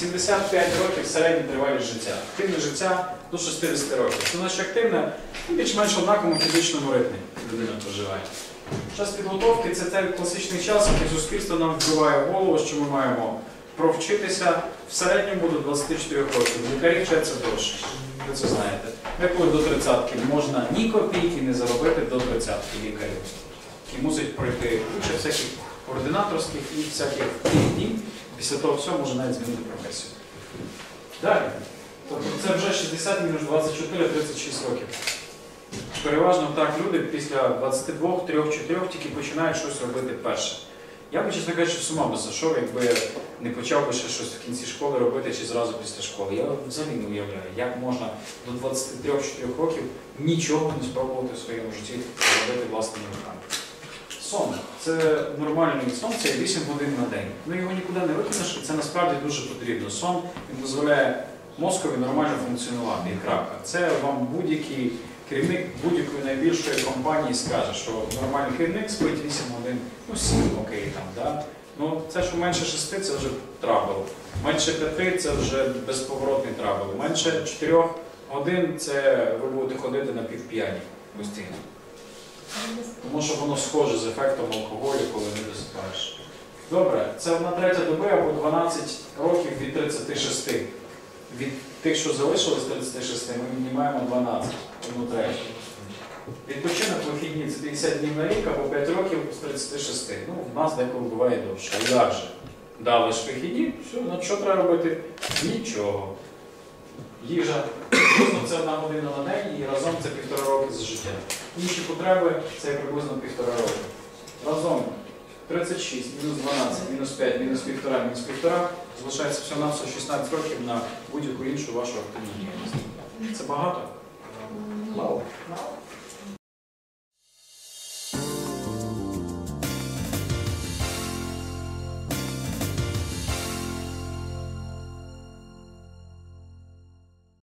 75 років середня тривалість життя. Активне життя до 60 років. Це наше активне, більш-менш однаковому фізичному ритмі людина проживає. Час підготовки це той класичний час, який суспільство нам вбиває в голову, що ми маємо провчитися в середньому до 24 років. Лікарі вчаться довше. Ви це знаєте. Якою до 30-ки можна ні копійки не заробити до 30-ки лікарів, які мусить пройти куча всяких координаторських і всяких дій. Після того всього може навіть змінити професію. Далі. Тобто це вже 60 мінус 24, 36 років. Переважно так люди після 22, 3, 4 тільки починають щось робити перше. Я би, чесно кажучи, з ума би зайшов, якби не почав би ще щось в кінці школи робити чи зразу після школи. Я взагалі не уявляю, як можна до 23-4 років нічого не спробувати в своєму житті робити власними руками. Сон це нормальний сон, це 8 годин на день. Ну його нікуди не викинеш, і це насправді дуже потрібно. Сон він дозволяє мозкові нормально функціонувати. Крапка. Це вам будь-який керівник будь-якої найбільшої компанії скаже, що нормальний керівник спить 8 годин, ну 7, окей, там, да? Ну це що менше 6 це вже трабл. Менше 5 це вже безповоротний трабл. Менше 4 годин це ви будете ходити на півп'яні постійно. Тому що воно схоже з ефектом алкоголю, коли не досипаєш. Добре, це одна третя доби або 12 років від 36. Від тих, що залишилось 36, ми віднімаємо 12, одну третю. Відпочинок вихідні це 50 днів на рік або 5 років з 36. Ну, в нас деколи буває довше. А як же? Дали ж вихідні, все, ну що треба робити? Нічого. Їжа, це одна година на день з життя. Інші потреби це приблизно півтора року. Разом 36, мінус 12, мінус 5, мінус півтора, мінус півтора, залишається всього на 16 років на будь-яку іншу вашу активну діяльність. Це багато?